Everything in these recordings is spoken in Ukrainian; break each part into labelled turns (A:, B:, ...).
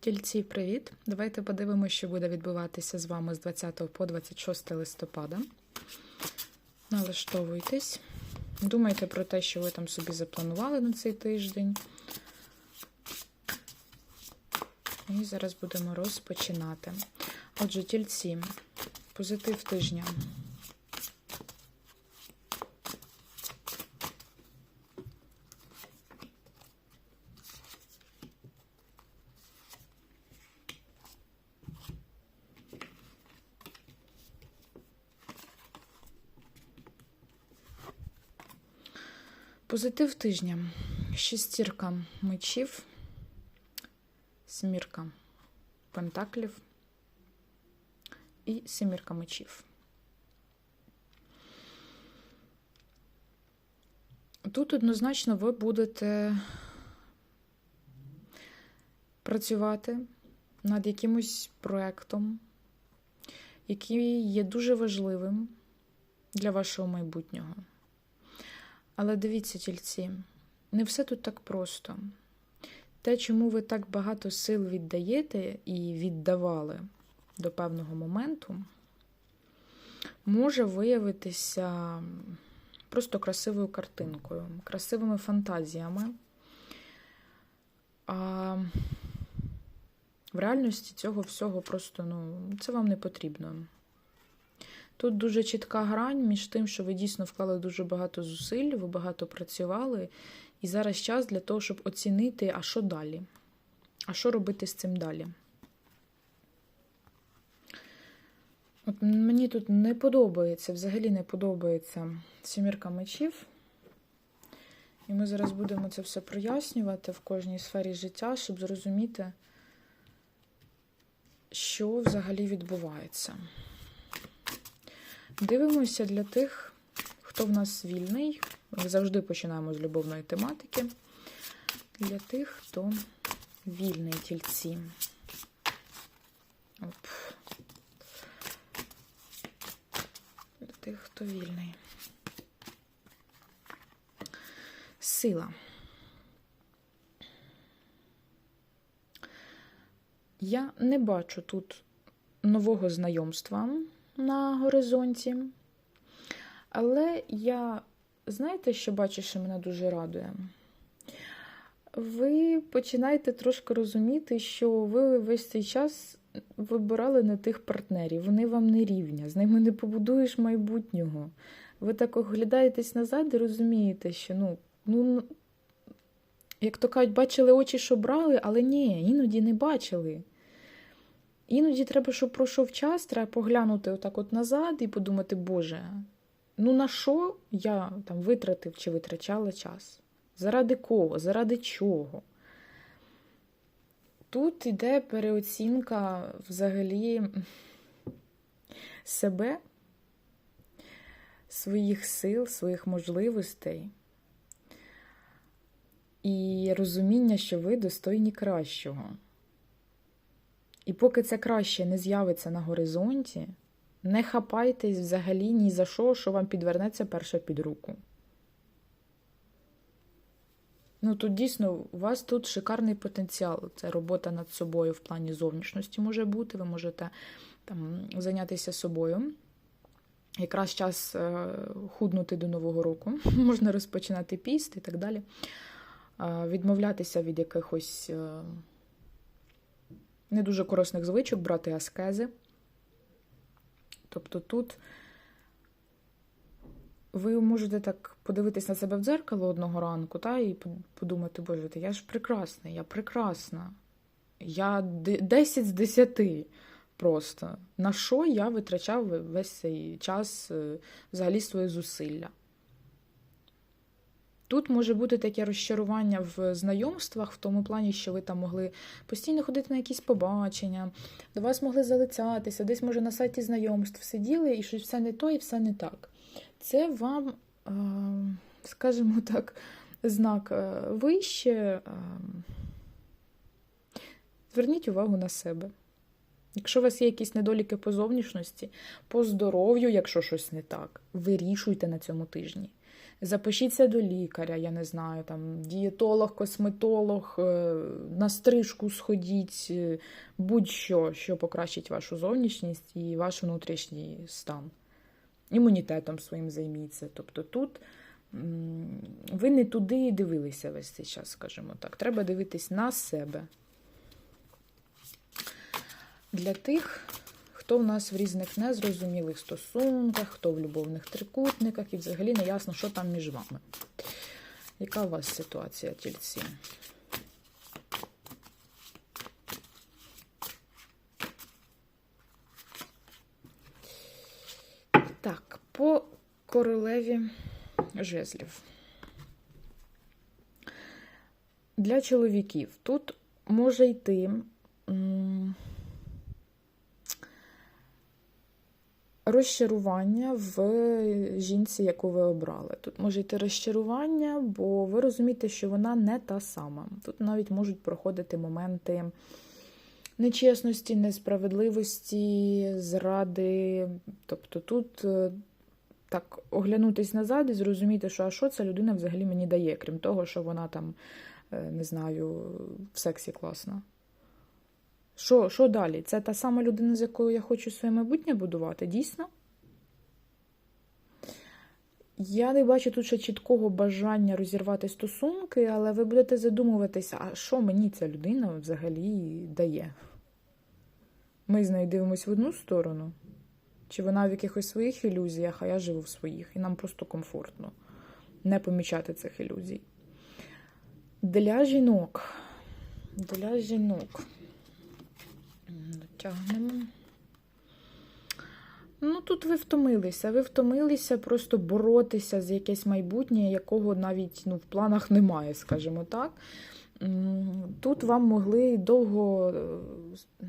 A: Тільці, привіт! Давайте подивимося, що буде відбуватися з вами з 20 по 26 листопада. Налаштовуйтесь. Думайте про те, що ви там собі запланували на цей тиждень. І зараз будемо розпочинати. Отже, тільці, позитив тижня. Позитив тижня. Шестірка мечів, смірка пентаклів і семірка мечів. Тут однозначно ви будете працювати над якимось проектом, який є дуже важливим для вашого майбутнього. Але дивіться, тільці, не все тут так просто. Те, чому ви так багато сил віддаєте і віддавали до певного моменту, може виявитися просто красивою картинкою, красивими фантазіями. А в реальності цього всього просто ну, це вам не потрібно. Тут дуже чітка грань між тим, що ви дійсно вклали дуже багато зусиль, ви багато працювали, і зараз час для того, щоб оцінити, а що далі? А що робити з цим далі? От Мені тут не подобається, взагалі не подобається сімірка мечів. І ми зараз будемо це все прояснювати в кожній сфері життя, щоб зрозуміти, що взагалі відбувається. Дивимося для тих, хто в нас вільний. Ми завжди починаємо з любовної тематики. Для тих, хто вільний тільці. Оп. Для тих, хто вільний. Сила. Я не бачу тут нового знайомства на горизонті. Але я, знаєте, що бачу, що мене дуже радує? Ви починаєте трошки розуміти, що ви весь цей час вибирали не тих партнерів, вони вам не рівня, з ними не побудуєш майбутнього. Ви так оглядаєтесь назад і розумієте, що, ну, ну, як то кажуть, бачили очі, що брали, але ні, іноді не бачили. Іноді треба, щоб пройшов час, треба поглянути отак от назад і подумати, Боже, ну на що я там витратив чи витрачала час? Заради кого? Заради чого? Тут йде переоцінка взагалі себе, своїх сил, своїх можливостей і розуміння, що ви достойні кращого. І поки це краще не з'явиться на горизонті, не хапайтесь взагалі ні за що, що вам підвернеться перше під руку. Ну, тут дійсно у вас тут шикарний потенціал. Це робота над собою в плані зовнішності може бути. Ви можете там зайнятися собою. Якраз час е, худнути до Нового року, можна розпочинати піст і так далі. Е, відмовлятися від якихось. Е, не дуже корисних звичок брати аскези. Тобто тут ви можете так подивитись на себе в дзеркало одного ранку, та, і подумати, боже, я ж прекрасна, я прекрасна. Я 10 з 10 просто. На що я витрачав весь цей час взагалі свої зусилля? Тут може бути таке розчарування в знайомствах, в тому плані, що ви там могли постійно ходити на якісь побачення, до вас могли залицятися, десь, може, на сайті знайомств сиділи і щось все не то і все не так. Це вам, скажімо так, знак вище. Зверніть увагу на себе. Якщо у вас є якісь недоліки по зовнішності, по здоров'ю, якщо щось не так, вирішуйте на цьому тижні. Запишіться до лікаря, я не знаю, там дієтолог, косметолог, е, на стрижку сходіть, е, будь-що, що покращить вашу зовнішність і ваш внутрішній стан. Імунітетом своїм займіться. Тобто тут ви не туди дивилися весь цей час, скажімо так. Треба дивитись на себе. Для тих, хто в нас в різних незрозумілих стосунках, хто в любовних трикутниках, і взагалі не ясно, що там між вами. Яка у вас ситуація, тільці? Так, по королеві жезлів. Для чоловіків тут може йти. Розчарування в жінці, яку ви обрали. Тут може йти розчарування, бо ви розумієте, що вона не та сама. Тут навіть можуть проходити моменти нечесності, несправедливості, зради. Тобто тут е, так оглянутись назад і зрозуміти, що а що ця людина взагалі мені дає, крім того, що вона там, е, не знаю, в сексі класна. Що, що далі? Це та сама людина, з якою я хочу своє майбутнє будувати? Дійсно? Я не бачу тут ще чіткого бажання розірвати стосунки, але ви будете задумуватися, а що мені ця людина взагалі дає? Ми з в одну сторону, чи вона в якихось своїх ілюзіях, а я живу в своїх, і нам просто комфортно не помічати цих ілюзій. Для жінок. Для жінок. Дотягнемо. Ну, тут ви втомилися. Ви втомилися просто боротися з якесь майбутнє, якого навіть ну, в планах немає, скажімо так. Тут вам могли довго, е,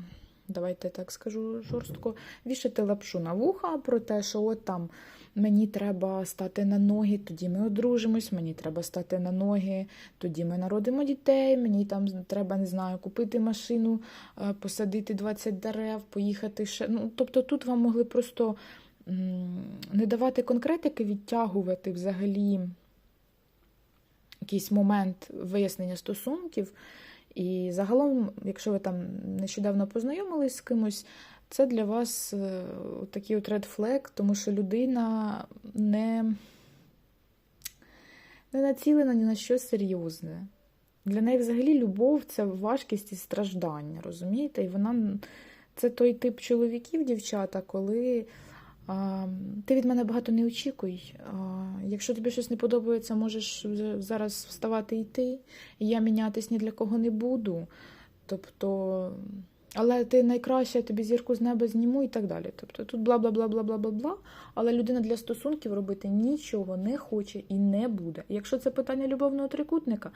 A: давайте так скажу жорстко, вішати лапшу на вуха про те, що от там мені треба стати на ноги, тоді ми одружимось, мені треба стати на ноги, тоді ми народимо дітей, мені там треба, не знаю, купити машину, е, посадити 20 дерев, поїхати ще. Ну, тобто тут вам могли просто не давати конкретики, відтягувати взагалі якийсь момент вияснення стосунків. І загалом, якщо ви там нещодавно познайомились з кимось, це для вас е, такий от red flag, тому що людина не, не націлена ні на що серйозне. Для неї взагалі любов це важкість і страждання, розумієте? І вона це той тип чоловіків, дівчата, коли а, ти від мене багато не очікуй. А, якщо тобі щось не подобається, можеш зараз вставати і йти. І я мінятись ні для кого не буду. Тобто, але ти найкраща, я тобі зірку з неба зніму і так далі. Тобто тут бла бла бла бла бла бла бла. Але людина для стосунків робити нічого не хоче і не буде. Якщо це питання любовного трикутника,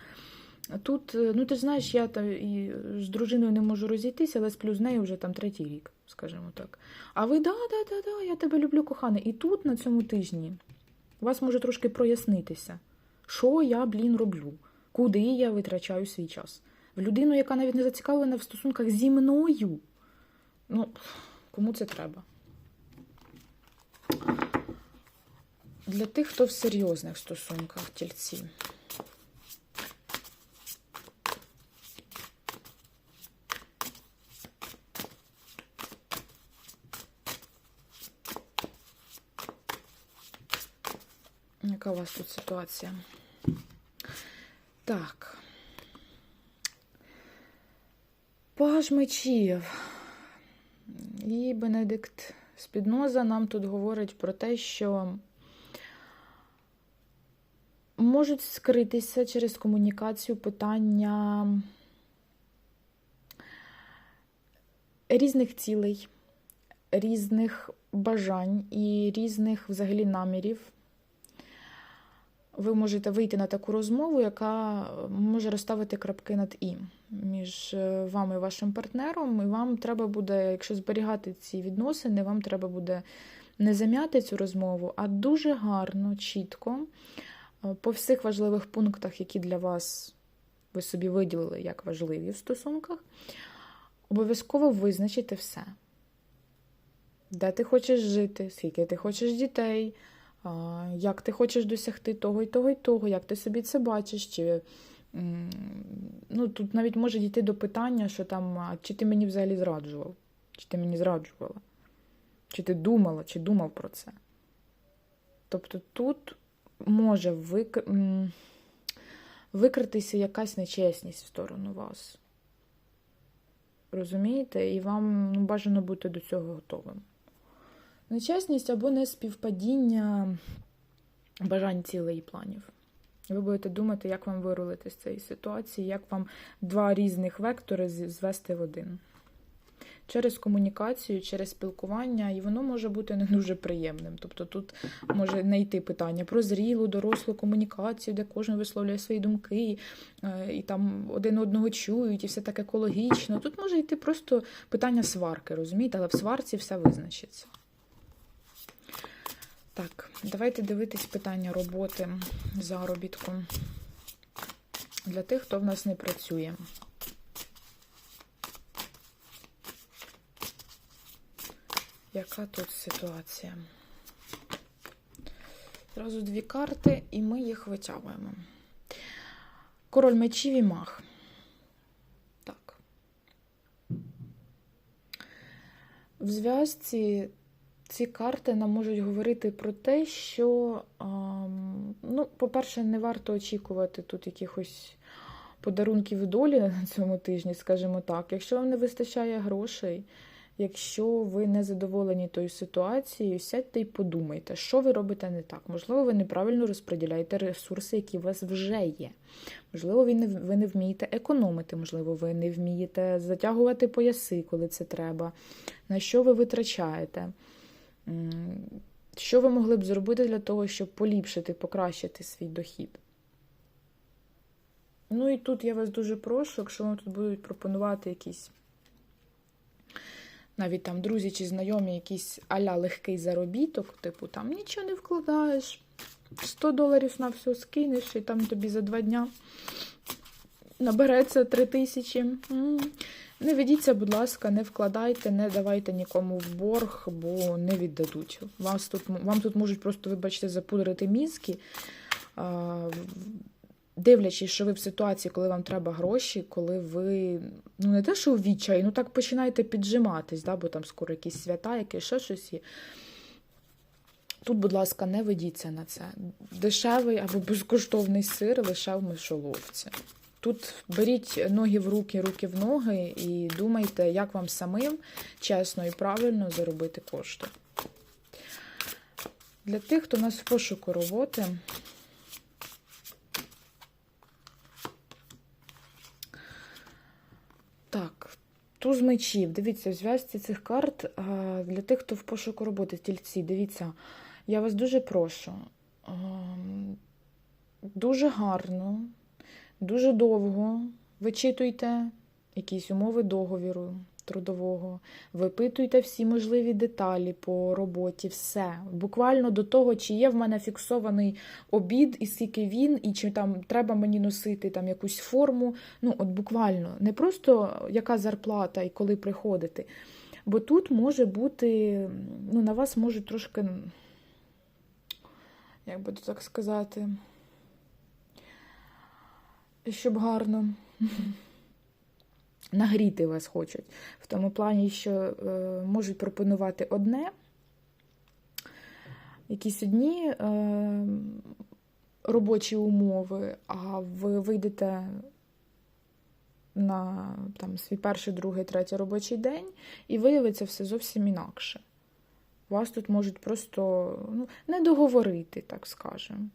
A: тут, е, ну ти ж знаєш, я та і з дружиною не можу розійтися, але сплю з нею вже там третій рік, скажімо так. А ви да, да, да, да, я тебе люблю, коханий. І тут на цьому тижні вас може трошки прояснитися, що я, блін, роблю, куди я витрачаю свій час. В людину, яка навіть не зацікавлена в стосунках зі мною. Ну, кому це треба? Для тих, хто в серйозних стосунках, тільці. Яка у вас тут ситуація? Так. Паж мечів. І Бенедикт Спідноза нам тут говорить про те, що можуть скритися через комунікацію питання різних цілей, різних бажань і різних взагалі намірів. Ви можете вийти на таку розмову, яка може розставити крапки над і між е, вами і вашим партнером. І вам треба буде, якщо зберігати ці відносини, вам треба буде не зам'яти цю розмову, а дуже гарно, чітко, е, по всіх важливих пунктах, які для вас ви собі виділили як важливі в стосунках, обов'язково визначити все. Де ти хочеш жити, скільки ти хочеш дітей, як ти хочеш досягти того і того і того, як ти собі це бачиш, чи ну, тут навіть може дійти до питання, що там, чи ти мені взагалі зраджував, чи ти мені зраджувала, чи ти думала, чи думав про це. Тобто тут може вик... викритися якась нечесність в сторону вас. Розумієте? І вам ну, бажано бути до цього готовим. Нечесність або неспівпадіння бажань цілей і планів. Ви будете думати, як вам вирулити з цієї ситуації, як вам два різних вектори звести в один. Через комунікацію, через спілкування, і воно може бути не дуже приємним. Тобто тут може не йти питання про зрілу, дорослу комунікацію, де кожен висловлює свої думки, е, і там один одного чують, і все так екологічно. Тут може йти просто питання сварки, розумієте, але в сварці все визначиться. Так, давайте дивитись питання роботи, заробітку для тих, хто в нас не працює. Яка тут ситуація? Зразу дві карти, і ми їх витягуємо. Король мечів і мах. Так. В зв'язці ці карти нам можуть говорити про те, що, ну, по-перше, не варто очікувати тут якихось подарунків долі на цьому тижні, скажімо так. Якщо вам не вистачає грошей, якщо ви не задоволені тою ситуацією, сядьте і подумайте, що ви робите не так. Можливо, ви неправильно розподіляєте ресурси, які у вас вже є. Можливо, ви не, ви не вмієте економити, можливо, ви не вмієте затягувати пояси, коли це треба. На що ви витрачаєте? Що ви могли б зробити для того, щоб поліпшити, покращити свій дохід? Ну і тут я вас дуже прошу, якщо вам тут будуть пропонувати якісь навіть там друзі чи знайомі, якийсь аля легкий заробіток, типу там нічого не вкладаєш, 100 доларів на все скинеш, і там тобі за два дня набереться 3 тисячі. Не ведіться, будь ласка, не вкладайте, не давайте нікому в борг, бо не віддадуть. Вас тут, вам тут можуть просто, вибачте, запудрити мізки, дивлячись, що ви в ситуації, коли вам треба гроші, коли ви ну не те, що в відчаї, ну так починаєте піджиматись, да, бо там скоро якісь свята, якесь ще щось є. Тут, будь ласка, не ведіться на це. Дешевий або безкоштовний сир лише в мишоловці. Тут беріть ноги в руки, руки в ноги і думайте, як вам самим чесно і правильно заробити кошти. Для тих, хто у нас в пошуку роботи, Так, туз мечів. Дивіться, в зв'язці цих карт для тих, хто в пошуку роботи, тільці, дивіться, я вас дуже прошу. ем, Дуже гарно, дуже довго вичитуйте якісь умови договіру трудового, випитуйте всі можливі деталі по роботі, все. Буквально до того, чи є в мене фіксований обід, і скільки він, і чи там треба мені носити там якусь форму. Ну, от буквально, не просто яка зарплата і коли приходити. Бо тут може бути, ну, на вас можуть трошки, як би так сказати, щоб гарно нагріти вас хочуть. В тому плані, що е, можуть пропонувати одне, якісь одні е, робочі умови, а ви вийдете на там, свій перший, другий, третій робочий день, і виявиться все зовсім інакше. Вас тут можуть просто ну, не договорити, так скажемо.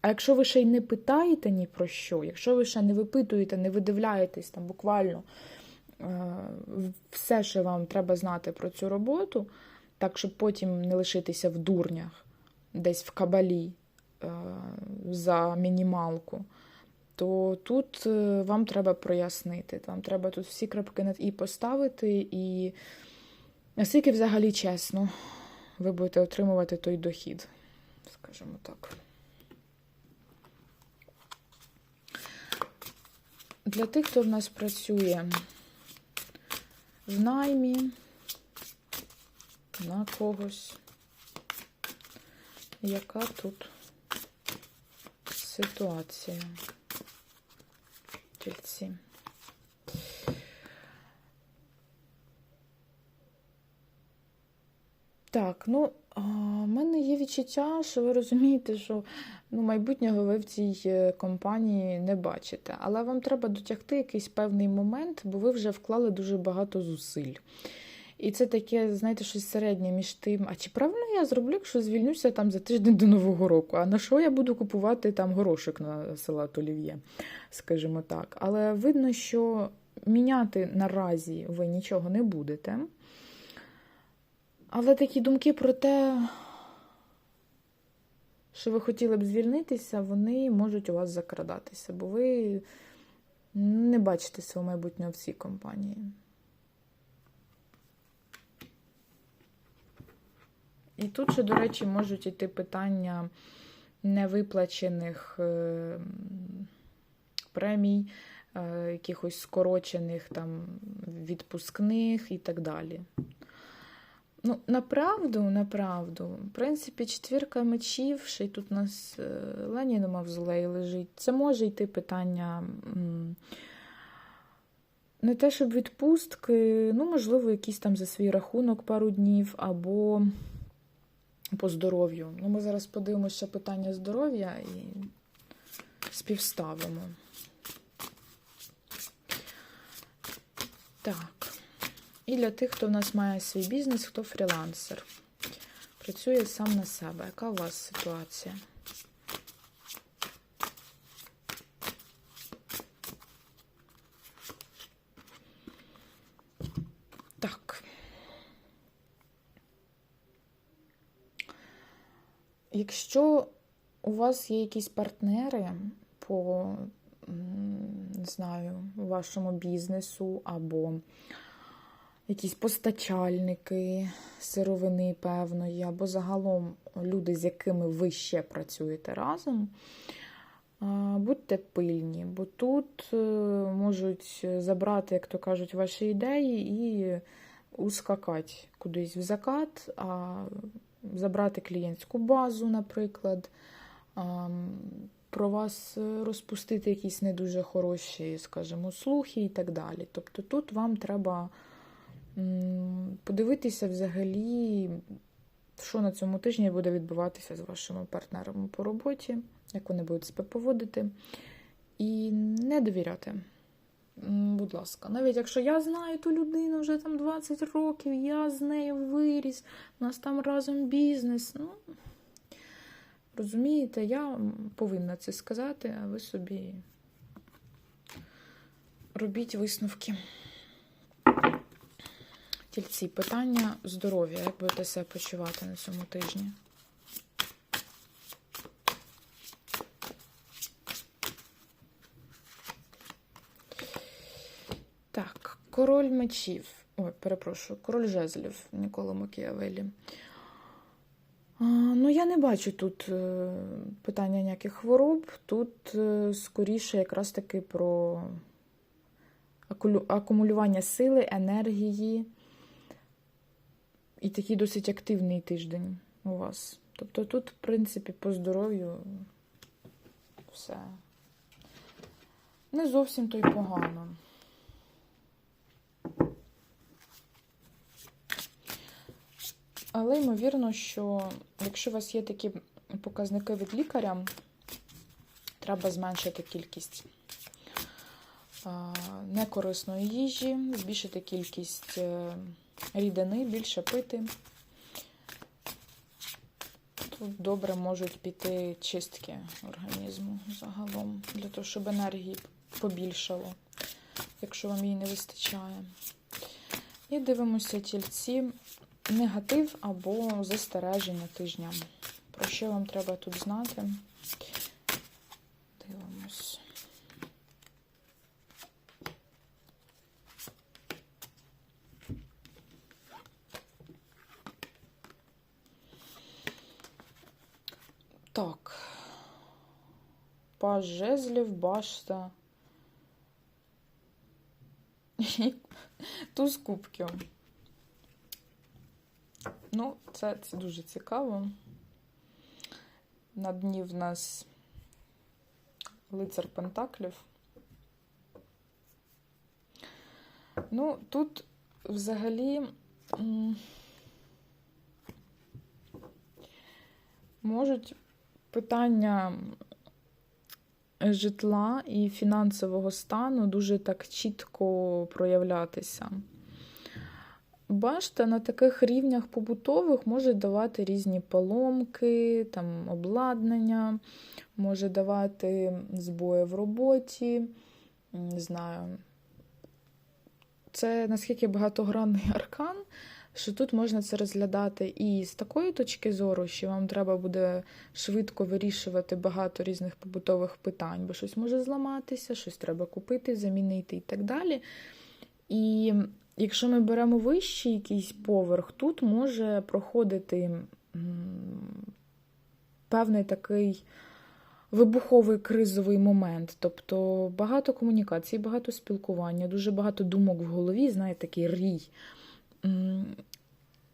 A: А якщо ви ще й не питаєте ні про що, якщо ви ще не випитуєте, не видивляєтесь там буквально е, все, що вам треба знати про цю роботу, так щоб потім не лишитися в дурнях, десь в кабалі е, за мінімалку, то тут е, вам треба прояснити. Вам треба тут всі крапки над і поставити, і наскільки взагалі чесно ви будете отримувати той дохід, скажімо так. Для тих, хто в нас працює в наймі, на когось, яка тут ситуація. Тільці. Так, ну, в мене є відчуття, що ви розумієте, що ну, майбутнього ви в цій е, компанії не бачите. Але вам треба дотягти якийсь певний момент, бо ви вже вклали дуже багато зусиль. І це таке, знаєте, щось середнє між тим. А чи правильно я зроблю, якщо звільнюся там за тиждень до Нового року? А на що я буду купувати там горошок на салат олів'є, скажімо так. Але видно, що міняти наразі ви нічого не будете. Але такі думки про те, що ви хотіли б звільнитися, вони можуть у вас закрадатися, бо ви не бачите свого майбутнього в цій компанії. І тут ще, до речі, можуть йти питання невиплачених е, премій, е, якихось скорочених там відпускних і так далі. Ну, направду, направду, в принципі, четвірка мечів, ще й тут у нас е, Ленін у мавзолеї лежить. Це може йти питання не те, щоб відпустки, ну, можливо, якісь там за свій рахунок пару днів, або по здоров'ю. Ну, ми зараз подивимося питання здоров'я і співставимо. Так. І для тих, хто в нас має свій бізнес, хто фрілансер. Працює сам на себе. Яка у вас ситуація? Так. Якщо у вас є якісь партнери по, не знаю, вашому бізнесу або якісь постачальники сировини певної, або загалом люди, з якими ви ще працюєте разом, будьте пильні, бо тут е, можуть забрати, як то кажуть, ваші ідеї і ускакати кудись в закат, а забрати клієнтську базу, наприклад. Про вас розпустити якісь не дуже хороші, скажімо, слухи і так далі. Тобто тут вам треба подивитися взагалі, що на цьому тижні буде відбуватися з вашими партнерами по роботі, як вони будуть себе поводити, і не довіряти. Будь ласка, навіть якщо я знаю ту людину вже там 20 років, я з нею виріс, у нас там разом бізнес. ну, Розумієте, я повинна це сказати, а ви собі робіть висновки. Тільці, питання здоров'я. Як будете себе почувати на цьому тижні? Так, король мечів. Ой, перепрошую, король жезлів Нікола Макіавелі. Ну, я не бачу тут е, питання ніяких хвороб. Тут е, скоріше якраз таки про акумулювання сили, енергії. І такий досить активний тиждень у вас. Тобто тут, в принципі, по здоров'ю все не зовсім то й погано. Але ймовірно, що якщо у вас є такі показники від лікаря, треба зменшити кількість некорисної їжі, збільшити кількість е, рідини, більше пити. Тут добре можуть піти чистки організму загалом, для того, щоб енергії побільшало, якщо вам її не вистачає. І дивимося тільці негатив або застереження тижня. Про що вам треба тут знати? Дивимось. Так. Паж жезлів, башта. Туз кубків. Ну, це, це дуже цікаво. На дні в нас лицар Пентаклів. Ну, тут взагалі можуть питання житла і фінансового стану дуже так чітко проявлятися. Башта на таких рівнях побутових може давати різні поломки, там, обладнання, може давати збої в роботі, не знаю. Це наскільки багатогранний аркан, що тут можна це розглядати і з такої точки зору, що вам треба буде швидко вирішувати багато різних побутових питань, бо щось може зламатися, щось треба купити, замінити і так далі. І якщо ми беремо вищий якийсь поверх, тут може проходити певний такий вибуховий кризовий момент. Тобто багато комунікацій, багато спілкування, дуже багато думок в голові, знаєте, такий рій.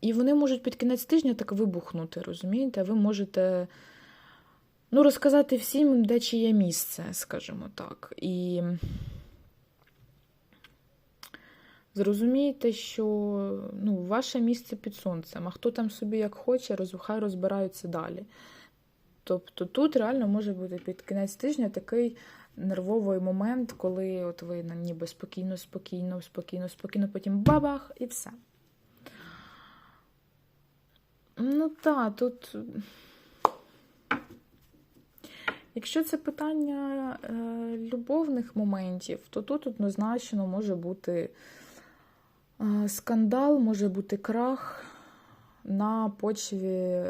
A: І вони можуть під кінець тижня так вибухнути, розумієте? Ви можете ну, розказати всім, де чиє місце, скажімо так. І зрозумієте, що ну, ваше місце під сонцем, а хто там собі як хоче, хай розбираються далі. Тобто тут реально може бути під кінець тижня такий нервовий момент, коли от ви ніби спокійно, спокійно, спокійно, спокійно, потім бабах і все. Ну так, тут. Якщо це питання е, любовних моментів, то тут однозначно може бути е, скандал, може бути крах на почві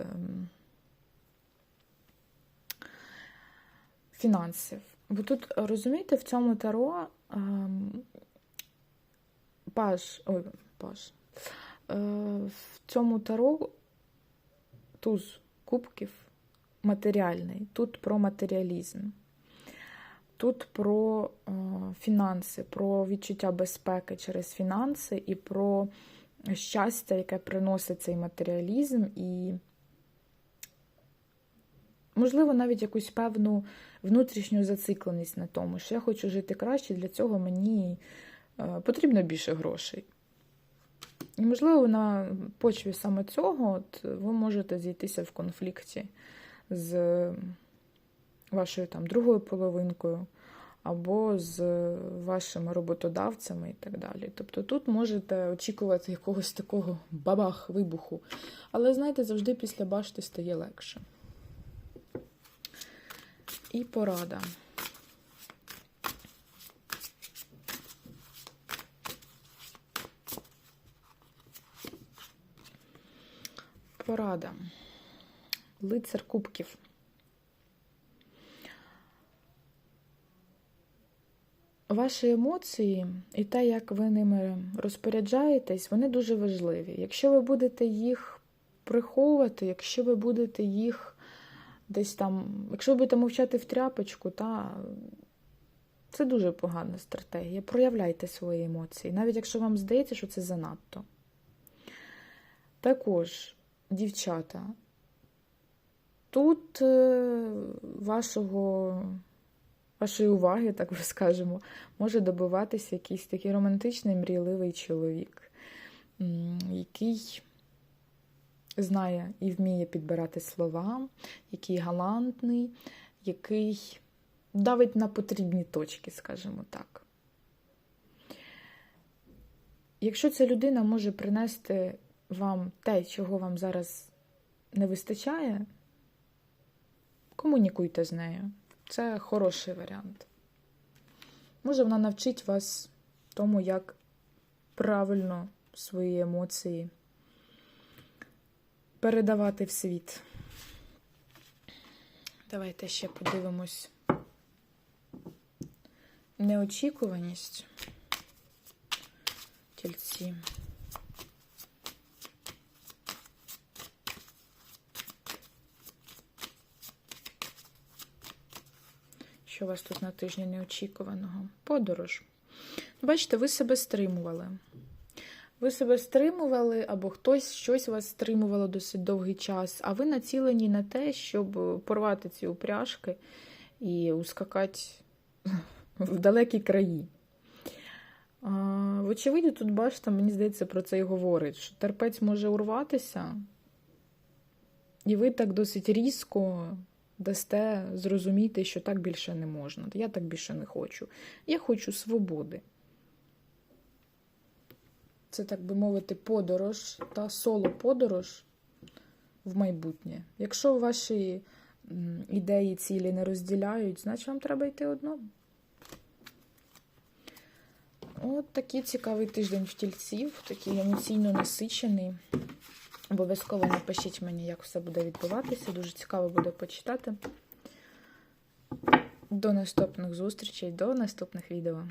A: фінансів. Бо тут, розумієте, в цьому таро е, паш, ой, паш, е, в цьому таро туз кубків матеріальний, тут про матеріалізм, тут про е, фінанси, про відчуття безпеки через фінанси і про щастя, яке приносить цей матеріалізм, і, можливо, навіть якусь певну внутрішню зацикленість на тому, що я хочу жити краще, для цього мені е, потрібно більше грошей. І, можливо, на почві саме цього от, ви можете зійтися в конфлікті з вашою там другою половинкою, або з вашими роботодавцями і так далі. Тобто тут можете очікувати якогось такого бабах вибуху. Але, знаєте, завжди після башти стає легше. І порада. Порада. Лицар кубків. Ваші емоції і те, як ви ними розпоряджаєтесь, вони дуже важливі. Якщо ви будете їх приховувати, якщо ви будете їх десь там, якщо ви будете мовчати в тряпочку, та це дуже погана стратегія. Проявляйте свої емоції, навіть якщо вам здається, що це занадто. Також дівчата. Тут е, вашого, вашої уваги, так би скажемо, може добиватися якийсь такий романтичний, мрійливий чоловік, який знає і вміє підбирати слова, який галантний, який давить на потрібні точки, скажімо так. Якщо ця людина може принести вам те, чого вам зараз не вистачає, комунікуйте з нею. Це хороший варіант. Може, вона навчить вас тому, як правильно свої емоції передавати в світ. Давайте ще подивимось. Неочікуваність тільці. Що вас тут на тижні неочікуваного? Подорож. Бачите, ви себе стримували. Ви себе стримували, або хтось щось вас стримувало досить довгий час, а ви націлені на те, щоб порвати ці упряжки і ускакати в далекі краї. Вочевидь, тут, бачите, мені здається, про це і говорить, що терпець може урватися, і ви так досить різко дасте зрозуміти, що так більше не можна. Я так більше не хочу. Я хочу свободи. Це, так би мовити, подорож та соло-подорож в майбутнє. Якщо ваші ідеї, цілі не розділяють, значить вам треба йти одному. От такий цікавий тиждень в тільців, такий емоційно насичений. Обов'язково напишіть мені, як все буде відбуватися. Дуже цікаво буде почитати. До наступних зустрічей, до наступних відео.